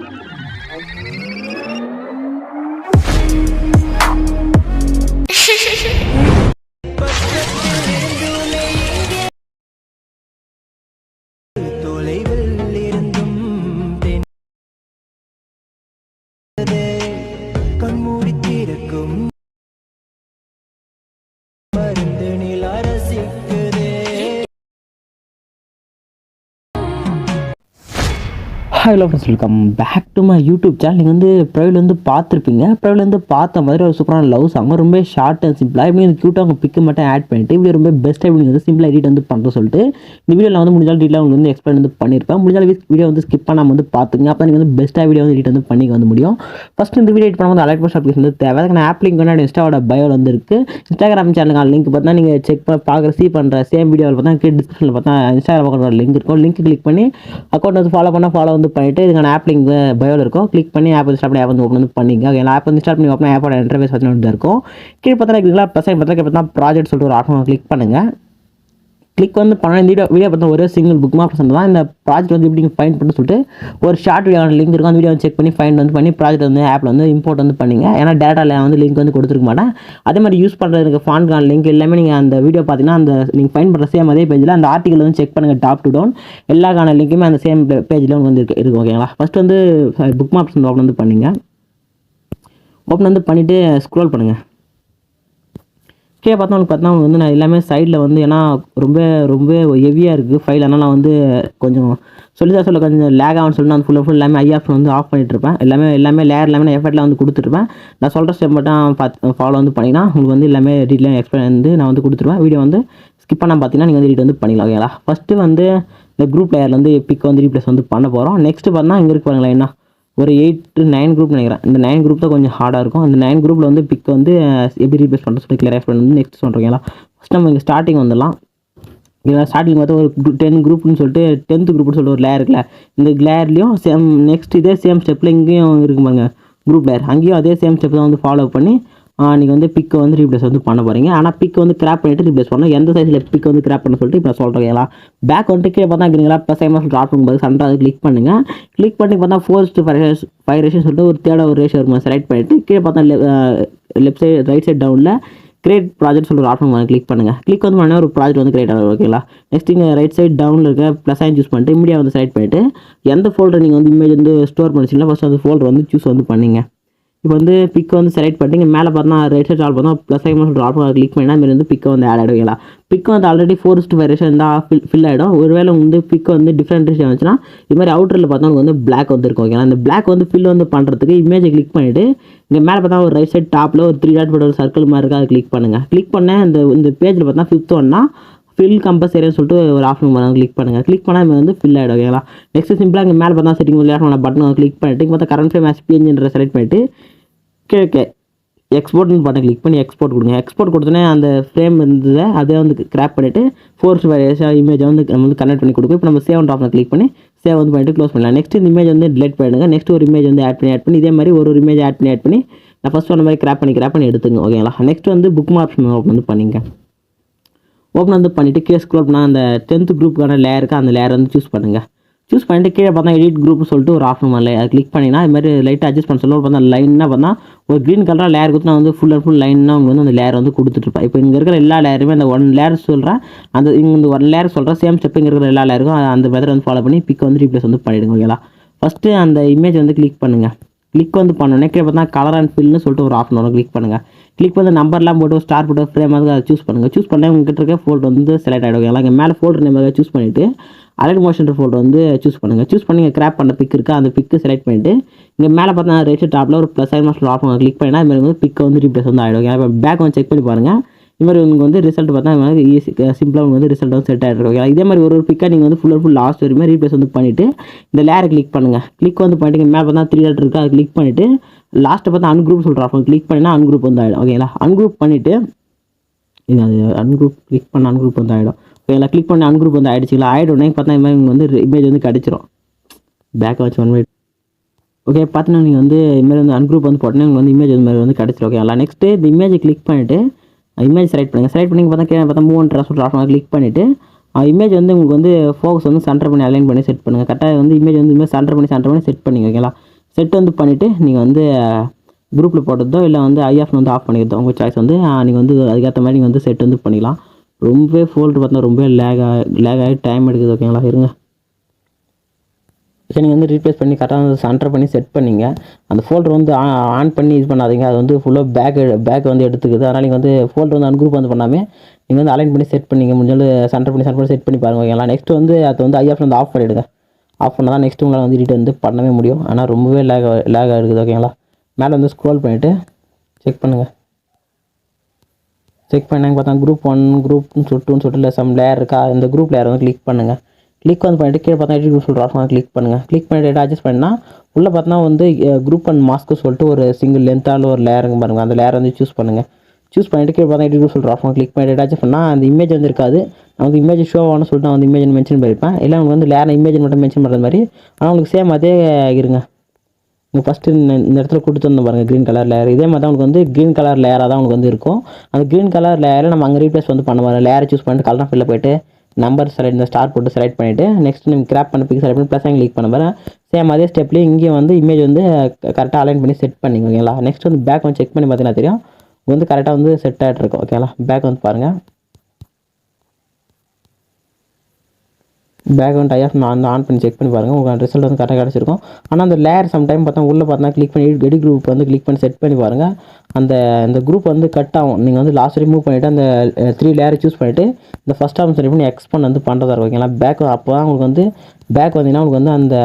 Música hello friends welcome back to my YouTube channel நீங்கள் வந்து ப்ரைவில் வந்து பார்த்துருப்பீங்க. ப்ரைவில் வந்து பார்த்த மாதிரி ஒரு சூப்பரான லவ் சாங் ரொம்ப ஷார்ட் அண்ட் சிம்பிளாக இப்படி க்யூட்டாக அவங்க பிக்கு மட்டும் ஆட் பண்ணிட்டு இப்படி ரொம்ப பெஸ்ட்டாக இப்படி வந்து சிம்பிளாக எடிட் வந்து பண்ணுற சொல்லிட்டு இந்த வீடியோவில் வந்து முடிஞ்சாலும் டீட்டில் உங்களுக்கு வந்து எக்ஸ்பிளைன் வந்து பண்ணியிருப்பேன் முடிஞ்சாலும் வீடியோ வந்து ஸ்கிப் பண்ணாமல் வந்து பார்த்துங்க அப்போ நீங்கள் வந்து பெஸ்ட்டாக வீடியோ வந்து எடிட் வந்து பண்ணிக்க வந்து முடியும். ஃபஸ்ட் இந்த வீடியோ எடிட் பண்ணும்போது அலைட் போஸ்ட் அப்ளிகேஷன் வந்து தேவை. அதுக்கு ஆப் லிங்க் வந்து இன்ஸ்டாவோட பயோவில் வந்து இருக்குது இன்ஸ்டாகிராம் சேனலுக்கான லிங்க் பார்த்தா நீங்கள் செக் பண்ண பார்க்குற சீ பண்ணுற சேம் வீடியோவில் பார்த்தா கீழே டிஸ்கிரிப்ஷனில் பார்த்தா இன்ஸ்டாகிராம் அக்கௌண்ட் லிங்க் இருக்கும். லிங்க் கிளிக் பண்ணி அக்கௌண்ட் வந்து ஃபாலோ பண்ணால் ஃபாலோ வந்து பண்ணிவிட்டு இதுக்கான ஆப் லிங்க் பயோவில் இருக்கும். கிளிக் பண்ணி ஆப் இன்ஸ்டால் ஸ்டார்ட் பண்ணி ஆப் வந்து ஓப்பன் வந்து பண்ணிங்க ஓகே ஆப் வந்து ஸ்டார்ட் பண்ணி ஓப்பன் ஆப்போட இன்டர்வேஸ் வந்து இருக்கும். கீழே பார்த்தா இருக்குங்களா ப்ளஸ் பார்த்தா பார்த்தா ப்ராஜெக்ட் சொல்லிட்டு ஒரு ஆப்ஷன் கிளிக் பண்ணுங்கள் கிளிக் வந்து பண்ண இந்த வீடியோ வீடியோ பார்த்தா ஒரே சிங்கிள் புக் மார்க் தான் இந்த ப்ராஜெக்ட் வந்து எப்படி ஃபைன் பண்ண சொல்லிட்டு ஒரு ஷார்ட் வீடியோ லிங்க் இருக்கும். அந்த வீடியோ செக் பண்ணி ஃபைன் வந்து பண்ணி ப்ராஜெக்ட் வந்து ஆப்பில் வந்து இம்போர்ட் வந்து பண்ணிங்க. ஏன்னா டேட்டாவில் வந்து லிங்க் வந்து கொடுத்துருக்க மாட்டேன். அதே மாதிரி யூஸ் பண்ணுறதுக்கு ஃபான்கான் லிங்க் எல்லாமே நீங்கள் அந்த வீடியோ பார்த்தீங்கன்னா அந்த நீங்கள் ஃபைன் பண்ணுற சேம் அதே பேஜில் அந்த ஆர்டிகல் வந்து செக் பண்ணுங்கள் டாப் டு டவுன் எல்லாக்கான லிங்க்குமே அந்த சேம் பேஜில் வந்து இருக்கு இருக்கு ஓகேங்களா ஃபஸ்ட் வந்து புக் மார்க்ஸ் வந்து ஓப்பன் வந்து பண்ணிங்க. ஓப்பன் வந்து பண்ணிவிட்டு ஸ்க்ரோல் பண்ணுங்கள் கீழே பார்த்தவங்களுக்கு பார்த்தா வந்து நான் எல்லாமே சைடில் வந்து ஏன்னா ரொம்ப ரொம்ப ஹெவியாக இருக்குது ஃபைல் அதனால் நான் வந்து கொஞ்சம் சொல்லி தான் சொல்ல கொஞ்சம் லேக் ஆகும்னு சொல்லி நான் ஃபுல்லாக ஃபுல் எல்லாமே ஐஆஃப் வந்து ஆஃப் பண்ணிட்டுருப்பேன் எல்லாமே எல்லாமே லேயர் எல்லாமே நான் எஃபர்ட்டில் வந்து கொடுத்துருப்பேன் நான் சொல்கிற ஸ்டெப் மட்டும் பார்த்து ஃபாலோ வந்து பண்ணிங்கன்னா உங்களுக்கு வந்து எல்லாமே டீட்டெயில் எக்ஸ்பிளைன் வந்து நான் வந்து கொடுத்துருவேன். வீடியோ வந்து ஸ்கிப் பண்ணால் பார்த்தீங்கன்னா நீங்கள் வந்து எடிட் வந்து பண்ணிக்கலாம் ஓகேங்களா ஃபஸ்ட்டு வந்து இந்த குரூப் லேயரில் வந்து பிக் வந்து ரீப்ளேஸ் வந்து பண்ண போகிறோம் நெக்ஸ்ட்டு பார்த்தா இங்கே இருக்கு பாருங்களேன் என்ன? ஒரு எயிட் டு நைன் குரூப் நினைக்கிறேன். இந்த நைன் குரூப் தான் கொஞ்சம் ஹார்டாக இருக்கும். அந்த நைன் குரூப்பில் வந்து பிக் வந்து எப்படி ரீப்ளேஸ் பண்ணுறது சொல்லி கிளியர் பண்ணி வந்து நெக்ஸ்ட் சொல்கிறீங்களா ஃபஸ்ட் நம்ம இங்கே ஸ்டார்டிங் வந்துடலாம். இதில் ஸ்டார்டிங் பார்த்தா ஒரு டென் குரூப்னு சொல்லிட்டு டென்த் குரூப்னு சொல்லிட்டு ஒரு லேயர் இருக்குல்ல? இந்த லேயர்லேயும் சேம் நெக்ஸ்ட் இதே சேம் ஸ்டெப்பில் இங்கேயும் இருக்கு பாருங்க குரூப் லேயர் அங்கேயும் அதே சேம் ஸ்டெப் தான் வந்து ஃபாலோ பண்ணி நீங்கள் வந்து பிக்கை வந்து ரீப்ளேஸ் வந்து பண்ண போகிறீங்க ஆனால் பிக் வந்து கிராப் பண்ணிட்டு ரீப்ளேஸ் பண்ணணும். எந்த சைஸில் பிக் வந்து கிராப் பண்ண சொல்லிட்டு இப்போ சொல்கிறீங்களா பேக் வந்துட்டு கீழே பார்த்தா இருக்கிறீங்களா ப்ளஸ் ஐமா சொல்லிட்டு பண்ணும்போது சண்டை அதை கிளிக் பண்ணுங்கள் கிளிக் பண்ணி பார்த்தா ஃபோர் டு ஃபைவ் ரேஷ் ஃபைவ் ரேஷன் சொல்லிட்டு ஒரு தேர்ட் ஒரு ரேஷன் இருக்கும் செலக்ட் பண்ணிவிட்டு கீழே பார்த்தா லெஃப்ட் சைடு ரைட் சைட் டவுனில் கிரியேட் ப்ராஜெக்ட் சொல்லி ஒரு ஆப்ஷன் கிளிக் பண்ணுங்கள் கிளிக் வந்து பண்ணால் ஒரு ப்ராஜெக்ட் வந்து கிரியேட் ஆகும் ஓகேங்களா? நெக்ஸ்ட் நீங்கள் ரைட் சைட் டவுனில் இருக்க ப்ளஸ் ஆயின் சூஸ் பண்ணிட்டு இமீடியாக வந்து செலக்ட் பண்ணிவிட்டு எந்த ஃபோல்டர் நீங்கள் வந்து இமேஜ் வந்து ஸ்டோர் பண்ணிச்சிங்கன்னா ஃபஸ்ட் அந்த ஃபோல்டர் வந்து சூஸ் வந்து பண்ணிங்க. இப்போ வந்து பிக்கை வந்து செலக்ட் பண்ணிட்டு இங்கே மேலே பார்த்தா ரைட் சைடு ஆல் பார்த்தா ப்ளஸ் ஐமன் சொல்லிட்டு ஆப்ஷன் கிளிக் பண்ணினா மாரி வந்து பிக்கை வந்து ஆட் ஆகிடுவீங்களா பிக் வந்து ஆல்ரெடி ஃபோர் டு ஃபைவ் ரேஷன் இருந்தால் ஃபில் ஃபில் ஆகிடும் ஒருவேளை வந்து பிக் வந்து டிஃப்ரெண்ட் ரேஷன் வந்துச்சுன்னா இது மாதிரி அவுட்டரில் பார்த்தா உங்களுக்கு வந்து பிளாக் வந்து இருக்கும் ஓகேங்களா அந்த பிளாக் வந்து ஃபில் வந்து பண்ணுறதுக்கு இமேஜை கிளிக் பண்ணிவிட்டு இங்கே மேலே பார்த்தா ஒரு ரைட் சைடு டாப்பில் ஒரு த்ரீ டாட் போட்டு ஒரு சர்க்கிள் மாதிரி இருக்குது அதை கிளிக் பண்ணுங்கள் கிளிக் பண்ண இந்த இந்த பேஜில் பார்த்தா ஃபிஃப்த் ஒன்னா ஃபில் கம்பல்சரின்னு சொல்லிட்டு ஒரு ஆப்ஷன் பண்ண கிளிக் பண்ணுங்கள் கிளிக் பண்ணால் இது வந்து ஃபில் ஆகிடும் ஓகேங்களா நெக்ஸ்ட் சிம்பிளாக இங்கே மேலே பார்த்தா செட்டிங் விளையாட பட்டன் கிளிக் பண்ணிட்டு இங்கே பார்த்தா கரண்ட் ஃப்ரேம் எஸ்பிஎன்ஜின்ற செலக்ட் பண்ணிட்டு கேட்க எக்ஸ்போர்ட்னு பட்டன் கிளிக் பண்ணி எக்ஸ்போர்ட் கொடுங்க. எக்ஸ்போர்ட் கொடுத்தோன்னே அந்த ஃப்ரேம் இருந்ததை அதை வந்து கிராப் பண்ணிவிட்டு ஃபோர்ஸ் இமேஜை வந்து நம்ம வந்து கனெக்ட் பண்ணி கொடுக்கும். இப்போ நம்ம சேவ் ஆப்ஷன் கிளிக் பண்ணி சேவ் வந்து பண்ணிட்டு க்ளோஸ் பண்ணலாம். நெக்ஸ்ட் இந்த இமேஜ் வந்து டிலேட் பண்ணிடுங்க. நெக்ஸ்ட் ஒரு இமேஜ் வந்து ஆட் பண்ணி ஆட் பண்ணி இதே மாதிரி ஒரு ஒரு இமேஜ் ஆட் பண்ணி ஆட் பண்ணி நான் ஃபஸ்ட் சொன்ன மாதிரி கிராப் பண்ணி கிராப் பண்ணி எடுத்துங்க ஓகேங்களா நெக்ஸ்ட் வந்து புக் ஆப்ஷன் ஓப்பன் வந்து பண்ணிங்க ஓப்பன் வந்து பண்ணிவிட்டு கேஸ் குரூப்னா பண்ணால் அந்த டென்த்து குரூப்புக்கான லேயருக்கு அந்த லேயர் வந்து சூஸ் பண்ணுங்கள் சூஸ் பண்ணிட்டு கீழே பார்த்தா எடிட் குரூப் சொல்லிட்டு ஒரு ஆப்ஷன் வரல. அதை கிளிக் பண்ணினா அது மாதிரி லைட்டாக அட்ஜஸ்ட் பண்ண சொல்ல பார்த்தா லைனாக பார்த்தா ஒரு க்ரீன் கலராக லேயர் கொடுத்து நான் வந்து ஃபுல் அண்ட் ஃபுல் லைனாக அவங்க வந்து அந்த லேயர் வந்து கொடுத்துட்ருப்பேன் இப்போ இங்கே இருக்கிற எல்லா லேயருமே அந்த ஒன் லேயர் சொல்கிறேன் அந்த இங்கே இந்த ஒன் லேயர் சொல்கிறேன் சேம் ஸ்டெப் இங்கே இருக்கிற எல்லா லேயருக்கும் அந்த மெத்தட் வந்து ஃபாலோ பண்ணி பிக் வந்து ரீப்ளேஸ் வந்து பண்ணிவிடுங்க ஓகேங்களா ஃபஸ்ட்டு அந்த இமேஜ் வந்து கிளிக் பண்ணுங்கள் கிளிக் வந்து பண்ணோன்னே கீழே பார்த்தா கலர் அண்ட் ஃபில்னு சொல்லிட்டு ஒரு ஆப்ஷன் வரும் கிளிக் பண்ணுங்கள் கிளிக் பண்ணி நம்பர்லாம் போட்டு ஸ்டார் போட்டு ஃப்ரேம் அதுக்கு அதை சூஸ் பண்ணுங்கள் சூஸ் பண்ணி உங்ககிட்ட இருக்க ஃபோல்டர் வந்து செலக்ட் ஆகிடும் ஓகேங்களா மேலே ஃபோல்டர் நேம் சூஸ் பண்ணிவிட்டு அலைட் மோஷன் ஃபோல்டர் வந்து சூஸ் பண்ணுங்கள் சூஸ் பண்ணி கிராப் பண்ண பிக் இருக்குது அந்த பிக்கு செலக்ட் பண்ணிவிட்டு இங்கே மேலே பார்த்தா ரைட் டாப்பில் ஒரு ப்ளஸ் ஐ மாஸ்டர் ஆஃப் கிளிக் பண்ணினா இது வந்து பிக்கை வந்து ரீப்ளேஸ் வந்து ஆகிடும் இப்போ பேக் வந்து செக் பண்ணி பாருங்கள் இது மாதிரி உங்களுக்கு வந்து ரிசல்ட் பார்த்தா ஈஸி சிம்பிளாக உங்களுக்கு வந்து ரிசல்ட் வந்து செட் ஆகிட்டு இதே மாதிரி ஒரு ஒரு பிக்காக நீங்கள் வந்து ஃபுல் அண்ட் ஃபுல் லாஸ்ட் வரையுமே ரீப்ளேஸ் வந்து பண்ணிவிட்டு இந்த லேரை கிளிக் பண்ணுங்கள் கிளிக் வந்து பண்ணிட்டு மேலே பார்த்தா த்ரீ டாட் இருக்குது அதை கிளிக் பண்ணிவிட்டு லாஸ்ட்டை பார்த்தா அன்குரூப் சொல்கிற ஆப்ஷன் கிளிக் பண்ணினா அன்குரூப் வந்து ஆகிடும் ஓகேங்களா அன்குரூப் பண்ணிவிட்டு இது அது அன்குரூப் கிளிக் பண்ண அன்குரூப் வந்து ஆகிடும் ஓகேங்களா கிளிக் பண்ண அன்குரூப் வந்து ஆகிடுச்சிங்களா ஆகிடும்னே பார்த்தா இந்த மாதிரி வந்து இமேஜ் வந்து கிடச்சிரும். பேக் வச்சு ஒன் மினிட் ஓகே பார்த்தீங்கன்னா நீங்கள் வந்து இதுமாதிரி வந்து அன்குரூப் வந்து போட்டோன்னா உங்களுக்கு வந்து இமேஜ் இது மாதிரி வந்து கிடச்சிரும். ஓகேங்களா நெக்ஸ்ட்டு இந்த இமேஜை கிளிக் பண்ணிவிட்டு இமேஜ் செலக்ட் பண்ணுங்கள் செலக்ட் பண்ணி பார்த்தா கீழே பார்த்தா மூவ் ட்ரான்ஸ்ஃபர் ஆப்ஷன் கிளிக் பண்ணிவிட்டு இமேஜ் வந்து உங்களுக்கு வந்து ஃபோக்கஸ் வந்து சென்டர் பண்ணி அலைன் பண்ணி செட் பண்ணுங்கள் கரெக்டாக வந்து இமேஜ் வந்து இமேஜ் சென்டர் பண்ணி சென்டர் பண்ணி செட் பண்ணிங்க. ஓகேங்களா செட் வந்து பண்ணிவிட்டு நீங்கள் வந்து uh, குரூப்பில் போட்டதோ இல்லை வந்து ஐஎஃப் வந்து ஆஃப் பண்ணிக்கிறதோ உங்கள் சாய்ஸ் வந்து uh, நீங்கள் வந்து அதுக்கேற்ற மாதிரி நீங்கள் வந்து செட் வந்து பண்ணிக்கலாம். ரொம்பவே ஃபோல்டு பார்த்தா ரொம்ப லேக் ஆகி லேக் ஆகி டைம் எடுக்குது ஓகேங்களா இருங்க. சரி நீங்கள் வந்து ரீப்ளேஸ் பண்ணி கரெக்டாக வந்து சென்டர் பண்ணி செட் பண்ணிங்க. அந்த ஃபோல்டர் வந்து ஆன் பண்ணி இது பண்ணாதீங்க. அது வந்து ஃபுல்லாக பேக் பேக் வந்து எடுத்துக்குது. அதனால் நீங்கள் வந்து ஃபோல்டர் வந்து அன்குரூப் வந்து பண்ணாமல் நீங்கள் வந்து அலைன் பண்ணி செட் பண்ணிங்க. முடிஞ்சாலும் சென்டர் பண்ணி சென்டர் பண்ணி செட் பண்ணி பாருங்க ஓகேங்களா நெக்ஸ்ட் வந்து அது வந்து ஐஎஃப் வந்து ஆஃப் பண்ணிவிடுங்க ஆஃப் பண்ணால் தான் நெக்ஸ்ட் உங்களால் வந்து எடிட் வந்து பண்ணவே முடியும். ஆனால் ரொம்பவே லேக் லேக் இருக்குது ஓகேங்களா மேலே வந்து ஸ்க்ரோல் பண்ணிவிட்டு செக் பண்ணுங்கள் செக் பண்ணாங்க பார்த்தா குரூப் ஒன் குரூப்னு சொல்லிட்டுன்னு சொல்லிட்டு இல்லை சம் லேயர் இருக்கா? இந்த குரூப் லேயர் வந்து கிளிக் பண்ணுங்கள் கிளிக் வந்து பண்ணிட்டு கீழே பார்த்தா எடிட் சொல்கிற ஆப்ஷன் கிளிக் பண்ணுங்கள் கிளிக் பண்ணிட்டு அட்ஜஸ்ட் பண்ணால் உள்ளே பார்த்தா வந்து குரூப் அண்ட் மாஸ்க்கு சொல்லிட்டு ஒரு சிங்கிள் லென்த்தால் ஒரு லேயருங்க பாருங்கள் அந்த லேயர் வந்து சூஸ் பண்ணுங்கள் சூஸ் பண்ணிட்டு கீழே பார்த்தா எடிட் சொல்கிற ஆப்ஷன் கிளிக் பண்ணிட்டு அட்ஜஸ்ட் பண்ணால் அந்த இமேஜ் வந்து இருக்காது. நமக்கு இமேஜ் ஷோ ஆகணும்னு சொல்லிட்டு நான் வந்து இமேஜ் மென்ஷன் பண்ணியிருப்பேன். இல்லை உங்களுக்கு வந்து லேயர் இமேஜ் மட்டும் மென்ஷன் பண்ணுற மாதிரி. ஆனால் உங்களுக்கு சேம் அதே இருங்க. நீங்கள் ஃபஸ்ட்டு இந்த இடத்துல கொடுத்துருந்தோம் பாருங்கள் க்ரீன் கலர் லேயர் இதே மாதிரி தான் உங்களுக்கு வந்து க்ரீன் கலர் லேயராக தான் உங்களுக்கு வந்து இருக்கும். அந்த க்ரீன் கலர் லேயரில் நம்ம அங்கே ரீப்ளேஸ் வந்து பண்ண வரோம் லேயரை சூஸ் பண்ணிட்டு கலர் ஃபில்ல போயிட்டு நம்பர் செலக்ட் இந்த ஸ்டார் போட்டு செலக்ட் பண்ணிவிட்டு நெக்ஸ்ட் நீங்கள் கிராப் பண்ண பிக் செலக்ட் பண்ணி ப்ளஸ் கிளிக் பண்ண போகிறேன் சேம் அதே ஸ்டெப்லேயே இங்கேயும் வந்து இமேஜ் வந்து கரெக்டாக அலைன் பண்ணி செட் பண்ணிங்க ஓகேங்களா நெக்ஸ்ட் வந்து பேக் வந்து செக் பண்ணி பார்த்தீங்கன்னா தெரியும். வந்து கரெக்டாக வந்து செட் ஆகிட்டு இருக்கும் ஓகேங்களா பேக் வந்து பாருங்கள் பேக்ரவுண்ட் ஐஎஃப் நான் வந்து ஆன் பண்ணி செக் பண்ணி பாருங்கள் உங்களுக்கு ரிசல்ட் வந்து கரெக்டாக கிடச்சிருக்கும். ஆனால் அந்த லேயர் சம்டைம் பார்த்தா உள்ளே பார்த்தா கிளிக் பண்ணி எடி குரூப் வந்து கிளிக் பண்ணி செட் பண்ணி பாருங்கள் அந்த இந்த குரூப் வந்து கட் ஆகும். நீங்கள் வந்து லாஸ்ட் ரிமூவ் பண்ணிவிட்டு அந்த த்ரீ லேயரை சூஸ் பண்ணிவிட்டு இந்த ஃபஸ்ட் ஆப்ஷன் சரி பண்ணி எக்ஸ்பண்ட் வந்து பண்ணுறதா இருக்கும். ஓகேங்களா பேக் அப்போ தான் உங்களுக்கு வந்து பேக் வந்தீங்கன்னா உங்களுக்கு வந்து அந்த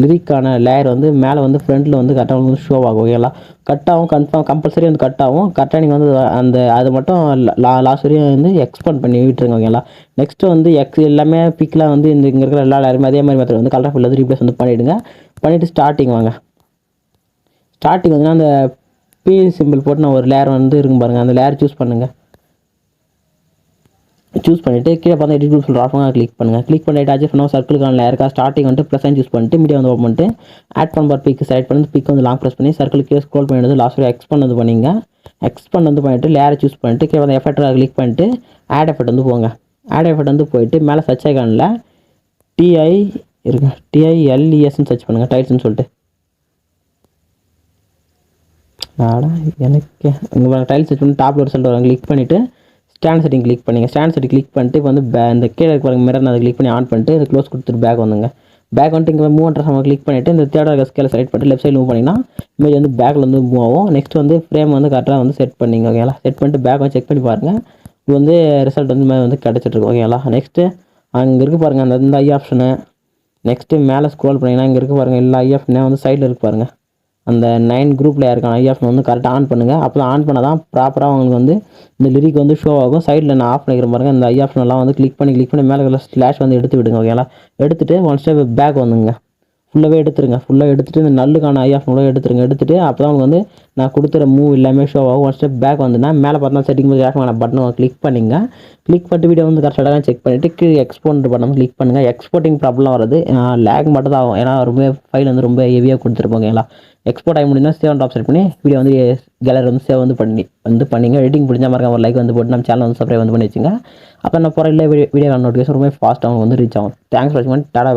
லிரிக்கான லேயர் வந்து மேலே வந்து ஃப்ரண்ட்டில் வந்து கரெக்டாக வந்து ஷோ ஆகும் ஓகேங்களா கட் ஆகும் கன்ஃபார்ம் கம்பல்சரி வந்து கட் ஆகும். கரெக்டாக நீங்கள் வந்து அந்த அது மட்டும் லா லாஸ்ட் வரையும் வந்து எக்ஸ்பெண்ட் பண்ணி விட்டுருங்க ஓகேங்களா நெக்ஸ்ட்டு வந்து எக்ஸ் எல்லாமே பிக்லாம் வந்து இந்த இங்கே இருக்கிற எல்லா லேயருமே அதே மாதிரி மெத்தட் வந்து கலர் ஃபில் வந்து ரீப்ளேஸ் வந்து பண்ணிவிடுங்க பண்ணிவிட்டு ஸ்டார்டிங் வாங்க. ஸ்டார்டிங் வந்துன்னா அந்த பி சிம்பிள் போட்டு நான் ஒரு லேயர் வந்து இருக்கும் பாருங்கள் அந்த லேயர் சூஸ் பண்ணுங்கள் சூஸ் பண்ணிவிட்டு கீழே பார்த்தா எடிட் குரூப் சொல்கிற ஆஃபங்க கிளிக் பண்ணுங்கள் கிளிக் பண்ணிட்டு அட்ஜஸ்ட் பண்ணால் சர்க்கிளுக்கான இருக்கா ஸ்டார்டிங் வந்துட்டு ப்ளஸ் சூஸ் பண்ணிட்டு மீடியா வந்து ஓப்பன் பண்ணிட்டு ஆட் பண்ண பார் பிக் செலக்ட் பண்ணி பிக் வந்து லாங் ப்ரெஸ் பண்ணி சர்க்கிள் கீழே ஸ்க்ரோல் வந்து லாஸ்ட் வரை எக்ஸ்பண்ட் வந்து பண்ணிங்க. எக்ஸ்பண்ட் வந்து பண்ணிட்டு லேயரை சூஸ் பண்ணிட்டு கீழே வந்து எஃபெக்ட் கிளிக் பண்ணிட்டு ஆட் எஃபெக்ட் வந்து போங்க. ஆட் எஃபெக்ட் வந்து போயிட்டு மேலே சர்ச் ஐக்கானில் டிஐ இருக்கு. டிஐஎல்இஎஸ்ன்னு சர்ச் பண்ணுங்கள் டைல்ஸ்னு சொல்லிட்டு. ஆடா எனக்கு. உங்கள் டைல்ஸ் செட் பண்ணி டாப்பில் ஒரு ரிசல்ட் வரும். கிளிக் பண்ணிவிட்டு ஸ்டாண்ட் செட்டிங் கிளிக் பண்ணிங்க. ஸ்டாண்ட் செட்டிங் கிளிக் பண்ணிட்டு இப்போ வந்து பே இந்த கீழே பாருங்க மிரர் அதை கிளிக் பண்ணி ஆன் பண்ணிட்டு இது க்ளோஸ் கொடுத்துட்டு பேக் வந்துங்க. பேக் வந்துட்டு இங்கே மூவ் பண்ணுற சமயம் கிளிக் பண்ணிவிட்டு இந்த தேர்ட் ஸ்கேல செலக்ட் பண்ணிட்டு லெஃப்ட் சைடு மூவ் பண்ணிங்கன்னா இமேஜ் வந்து பேக்கில் வந்து மூவ் ஆகும். நெக்ஸ்ட் வந்து ஃப்ரேம் வந்து கரெக்டாக வந்து செட் பண்ணிங்க ஓகேங்களா செட் பண்ணிட்டு பேக் வந்து செக் பண்ணி பாருங்கள் இது வந்து ரிசல்ட் வந்து மேலே வந்து கிடச்சிட்ருக்கு ஓகேங்களா நெக்ஸ்ட்டு அங்கே இருக்குது பாருங்கள் அந்த இந்த ஐ ஆப்ஷனு நெக்ஸ்ட்டு மேலே ஸ்க்ரோல் பண்ணிங்கன்னா இங்கே இருக்குது பாருங்கள் எல்லா ஐ ஆப்ஷனே வந்து சைடில் இருக்கு பாருங்கள் அந்த நைன் குரூப்பில் இருக்கான ஐ வந்து கரெக்டாக ஆன் பண்ணுங்கள் அப்போ ஆன் பண்ணால் தான் ப்ராப்பராக உங்களுக்கு வந்து இந்த லிரிக் வந்து ஷோ ஆகும். சைடில் நான் ஆஃப் பண்ணிக்கிற பாருங்கள் இந்த ஐ வந்து கிளிக் பண்ணி கிளிக் பண்ணி மேலே ஸ்லாஷ் வந்து எடுத்து விடுங்க ஓகேங்களா எடுத்துகிட்டு ஒன் ஸ்டெப் பேக் வந்துங்க. ஃபுல்லாகவே எடுத்துருங்க. ஃபுல்லாக எடுத்துகிட்டு இந்த நல்லுக்கான ஐ ஆஃப் ஃபுல்லாக எடுத்துருங்க. எடுத்துகிட்டு அப்போ தான் உங்களுக்கு வந்து நான் கொடுத்துற மூவ் எல்லாமே ஷோ ஆகும். ஒன் ஸ்டெப் பேக் வந்துன்னா மேலே பார்த்தா செட்டிங் போது ஆஃப் பட்டன் கிளிக் பண்ணிங்க. கிளிக் பண்ணிட்டு வீடியோ வந்து கரெக்டாக செக் பண்ணிவிட்டு கீழே எக்ஸ்போர்ட் பட்டன் கிளிக் பண்ணுங்கள் எக்ஸ்போர்ட்டிங் ப்ராப்ளம் வருது. லேக் மட்டும் தான் ஆகும். ஏன்னா ரொம்ப ஃபைல் வந்து ரொம்ப ஹெவியாக கொடுத்துருப்போம் ஓகேங்களா எக்ஸ்போர்ட் ஆகி முடிஞ்சுன்னா சேவ் ஆப்ஷன் பண்ணி வீடியோ வந்து கேலரி வந்து சேவ் வந்து பண்ணி வந்து பண்ணிங்க. எடிட்டிங் முடிஞ்சால் மறக்காம ஒரு லைக் வந்து போட்டு நம்ம சேனல் வந்து சப்ஸ்கிரைப் வந்து பண்ணி வச்சுங்க. அப்போ நான் போகிற இல்லை வீடியோ நோட்டிஃபிகேஷன் ரொம்ப ஃபாஸ்ட்டாக வந்து ரீச் ஆகும். தேங்க்ஸ் ஃபார் வாட்சிங் டாடா